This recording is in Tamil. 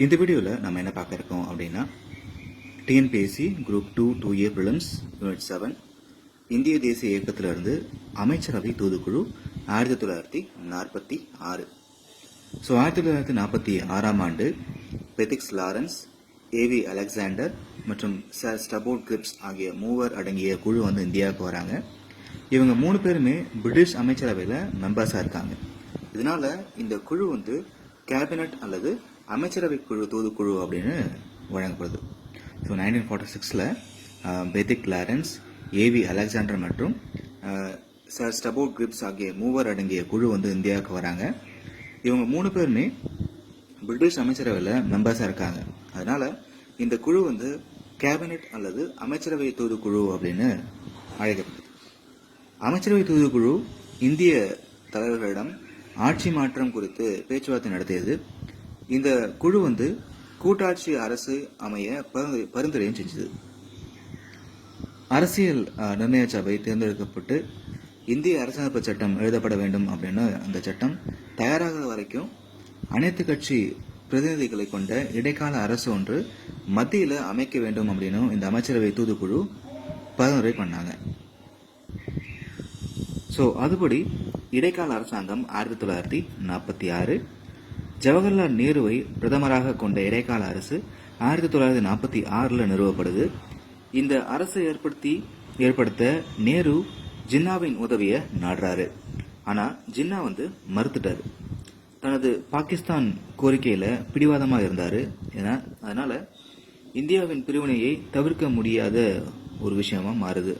இந்த வீடியோவில் நம்ம என்ன பார்க்க இருக்கோம் அப்படின்னா TNPSC group two two A prelims unit seven இந்திய தேசிய இயக்கத்திலிருந்து அமைச்சரவை தூதுக்குழு ஆயிரத்தி தொள்ளாயிரத்தி நாற்பத்தி ஆறு. ஸோ ஆயிரத்தி தொள்ளாயிரத்தி நாற்பத்தி ஆறாம் ஆண்டு Pethick Lawrence A V Alexander மற்றும் சார் ஸ்டபோர்ட் கிரிப்ஸ் ஆகிய மூவர் அடங்கிய குழு வந்து இந்தியாவுக்கு வராங்க. இவங்க மூணு பேருமே பிரிட்டிஷ் அமைச்சரவையில் மெம்பர்ஸாக இருக்காங்க. இதனால் இந்த குழு வந்து கேபினட் அல்லது அமைச்சரவை குழு தூதுக்குழு அப்படின்னு வழங்கப்படுது. ஸோ நைன்டீன் ஃபார்ட்டி சிக்ஸில் Pethick Lawrence A V Alexander மற்றும் சார் ஸ்டபோ கிரிப்ஸ் ஆகிய மூவர் அடங்கிய குழு வந்து இந்தியாவுக்கு வராங்க. இவங்க மூணு பேருமே பிரிட்டிஷ் அமைச்சரவையில் மெம்பர்ஸாக இருக்காங்க. அதனால் இந்த குழு வந்து கேபினெட் அல்லது அமைச்சரவை தூதுக்குழு அப்படின்னு அழைக்கப்படுது. அமைச்சரவை தூதுக்குழு இந்திய தலைவர்களிடம் ஆட்சி மாற்றம் குறித்து பேச்சுவார்த்தை நடத்தியது. இந்த குழு வந்து கூட்டாட்சி அரசு அமைய பரிந்துரையும் செஞ்சது. அரசியல் நிர்ணய சபை தேர்ந்தெடுக்கப்பட்டு இந்திய அரசமைப்பு சட்டம் எழுதப்பட வேண்டும் அப்படின்னு அந்த சட்டம் தயாராகிற வரைக்கும் அனைத்து கட்சி பிரதிநிதிகளை கொண்ட இடைக்கால அரசு ஒன்று மத்தியில் அமைக்க வேண்டும் அப்படின்னு இந்த அமைச்சரவை தூதுக்குழு பரிந்துரை பண்ணாங்க. ஸோ அதுபடி இடைக்கால அரசாங்கம் ஆயிரத்தி தொள்ளாயிரத்தி நாற்பத்தி ஆறு ஜவஹர்லால் நேருவை பிரதமராக கொண்ட இடைக்கால அரசு ஆயிரத்தி தொள்ளாயிரத்தி நாற்பத்தி ஆறில் நிறுவப்படுது. இந்த அரசை ஏற்படுத்தி ஏற்படுத்த நேரு ஜின்னாவின் உதவியை நாடுறாரு. ஆனால் ஜின்னா வந்து மறுத்துட்டார். தனது பாகிஸ்தான் கோரிக்கையில் பிடிவாதமாக இருந்தார். ஏன்னா அதனால் இந்தியாவின் பிரிவினையை தவிர்க்க முடியாத ஒரு விஷயமா மாறுது.